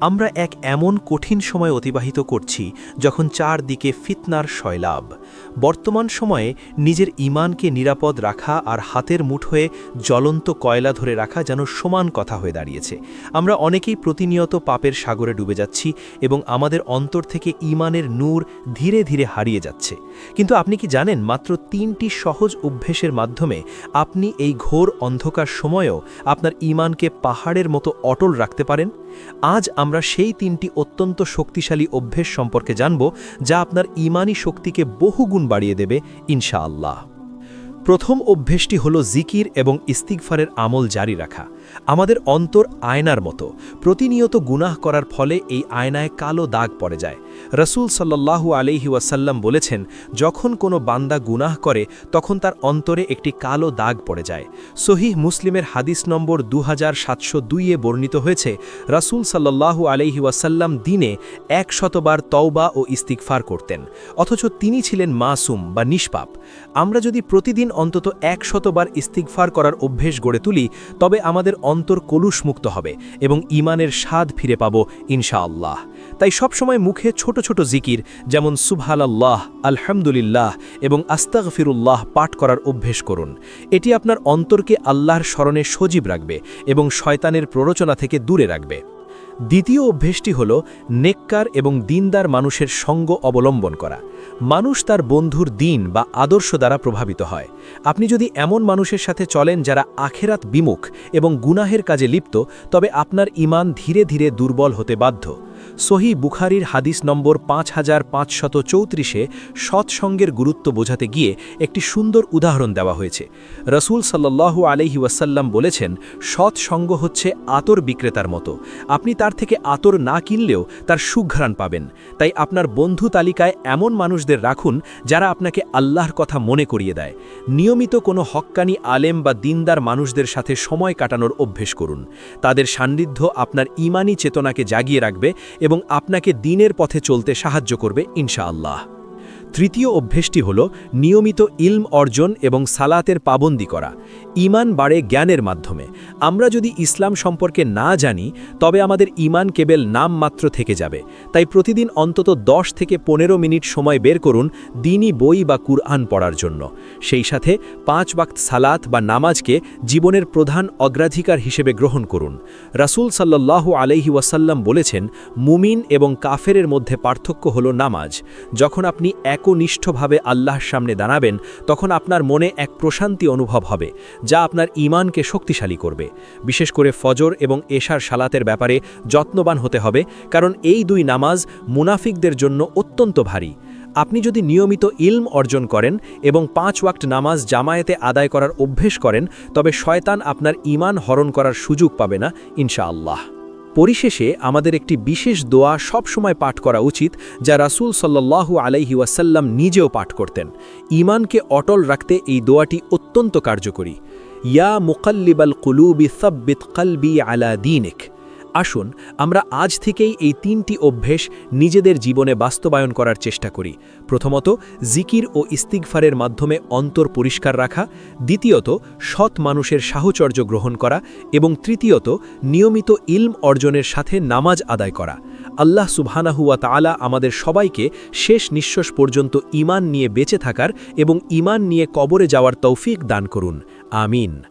আমরা এক এমন কঠিন সময় অতিবাহিত করছি যখন চারদিকে ফিতনার শয়লাভ বর্তমান সময়ে নিজের ইমানকে নিরাপদ রাখা আর হাতের মুঠোয় জ্বলন্ত কয়লা ধরে রাখা যেন সমান কথা হয়ে দাঁড়িয়েছে। আমরা অনেকেই প্রতিনিয়ত পাপের সাগরে ডুবে যাচ্ছি এবং আমাদের অন্তর থেকে ইমানের নূর ধীরে ধীরে হারিয়ে যাচ্ছে। কিন্তু আপনি কি জানেন মাত্র তিনটি সহজ অভ্যেসের মাধ্যমে আপনি এই ঘোর অন্ধকার সময়েও আপনার ইমানকে পাহাড়ের মতো অটল রাখতে পারেন? আজ আমরা সেই তিনটি অত্যন্ত শক্তিশালী অভ্যেস সম্পর্কে জানব, যা আপনার ইমানি শক্তিকে বহুগুণ বাড়িয়ে দেবে, ইনশাআল্লাহ। প্রথম অভ্যেসটি হল জিকির এবং ইস্তিকফারের আমল জারি রাখা। আমাদের অন্তর আয়নার মতো। প্রতিনিয়ত গুনাহ করার ফলে এই আয়নায় কালো দাগ পড়ে যায়। রসুল সাল্লাল্লাহু আলহি ওয়াসাল্লাম বলেছেন, যখন কোনো বান্দা গুনাহ করে, তখন তার অন্তরে একটি কালো দাগ পড়ে যায়। সহিহ মুসলিমের হাদিস নম্বর দু হাজার সাতশো দুইয়ে বর্ণিত হয়েছে, রাসুল সাল্লাল্লাহু আলহি ওয়াসাল্লাম দিনে এক শতবার তওবা ও ইস্তিগফার করতেন, অথচ তিনি ছিলেন মাসুম বা নিষ্পাপ। আমরা যদি প্রতিদিন অন্তত এক শতবার ইস্তিগফার করার অভ্যেস গড়ে তুলি, তবে আমাদের অন্তর কলুষমুক্ত হবে এবং ইমানের স্বাদ ফিরে পাব ইনশাআল্লাহ। তাই সবসময় মুখে ছোট ছোট জিকির, যেমন সুবহালাল্লাহ আলহামদুলিল্লাহ এবং আস্তাগফিরুল্লাহ পাঠ করার অভ্যেস করুন। এটি আপনার অন্তরকে আল্লাহর স্মরণে সজীব রাখবে এবং শয়তানের প্ররোচনা থেকে দূরে রাখবে। দ্বিতীয় অভ্যেসটি হল নেককার এবং দিনদার মানুষের সঙ্গ অবলম্বন করা। মানুষ তার বন্ধুর দিন বা আদর্শ দ্বারা প্রভাবিত হয়। আপনি যদি এমন মানুষের সাথে চলেন যারা আখেরাত বিমুখ এবং গুনাহের কাজে লিপ্ত, তবে আপনার ইমান ধীরে ধীরে দুর্বল হতে বাধ্য। সহি বুখারির হাদিস নম্বর পাঁচ হাজার পাঁচশত চৌত্রিশে সৎসঙ্গের গুরুত্ব বোঝাতে গিয়ে একটি সুন্দর উদাহরণ দেওয়া হয়েছে। রসুল সাল্লাল্লাহু আলহি ওয়াসাল্লাম বলেছেন, সৎসঙ্গ হচ্ছে আতর বিক্রেতার মতো। আপনি তার থেকে আতর না কিনলেও তার সুঘ্রাণ পাবেন। তাই আপনার বন্ধু তালিকায় এমন মানুষদের রাখুন যারা আপনাকে আল্লাহর কথা মনে করিয়ে দেয়। নিয়মিত কোনো হক্কানি আলেম বা দিনদার মানুষদের সাথে সময় কাটানোর অভ্যেস করুন। তাদের সান্নিধ্য আপনার ইমানি চেতনাকে জাগিয়ে রাখবে এবং আপনাকে দিনের পথে চলতে সাহায্য করবে ইনশাআল্লাহ। তৃতীয় অভ্যেসটি হল নিয়মিত ইলম অর্জন এবং সালাতের পাবন্দি করা। ইমান বাড়ে জ্ঞানের মাধ্যমে। আমরা যদি ইসলাম সম্পর্কে না জানি, তবে আমাদের ইমান কেবল নাম মাত্র থেকে যাবে। তাই প্রতিদিন অন্তত দশ থেকে পনেরো মিনিট সময় বের করুন দিনই বই বা কুরআন পড়ার জন্য। সেই সাথে পাঁচ ওয়াক্ত সালাত বা নামাজকে জীবনের প্রধান অগ্রাধিকার হিসেবে গ্রহণ করুন। রাসুল সাল্লাল্লাহু আলহি ওয়াসাল্লাম বলেছেন, মুমিন এবং কাফেরের মধ্যে পার্থক্য হল নামাজ। যখন আপনি একনিষ্ঠভাবে আল্লাহর সামনে দাঁড়াবেন, তখন আপনার মনে এক প্রশান্তি অনুভব হবে, যা আপনার ইমানকে শক্তিশালী করবে। বিশেষ করে ফজর এবং এশার সালাতের ব্যাপারে যত্নবান হতে হবে, কারণ এই দুই নামাজ মুনাফিকদের জন্য অত্যন্ত ভারী। আপনি যদি নিয়মিত ইলম অর্জন করেন এবং পাঁচ ওয়াক্ট নামাজ জামায়াতে আদায় করার অভ্যেস করেন, তবে শয়তান আপনার ইমান হরণ করার সুযোগ পাবে না, ইনশাআল্লাহ। পরিশেষে আমাদের একটি বিশেষ দোয়া সবসময় পাঠ করা উচিত, যা রাসুল সাল্লাল্লাহু আলাইহি ওয়াসাল্লাম নিজেও পাঠ করতেন। ইমানকে অটল রাখতে এই দোয়াটি অত্যন্ত কার্যকরী। ইয়া মুকাল্লিবাল কুলুবি সাব্বিত কলবি আলা দিনিক। আসুন, আমরা আজ থেকেই এই তিনটি অভ্যেস নিজেদের জীবনে বাস্তবায়ন করার চেষ্টা করি। প্রথমত, জিকির ও ইস্তিগফারের মাধ্যমে অন্তর পরিষ্কার রাখা। দ্বিতীয়ত, সৎ মানুষের সাহচর্য গ্রহণ করা। এবং তৃতীয়ত, নিয়মিত ইলম অর্জনের সাথে নামাজ আদায় করা। আল্লাহ সুবহানাহুয়া তালা আমাদের সবাইকে শেষ নিঃশ্বাস পর্যন্ত ইমান নিয়ে বেঁচে থাকার এবং ইমান নিয়ে কবরে যাওয়ার তৌফিক দান করুন। আমিন।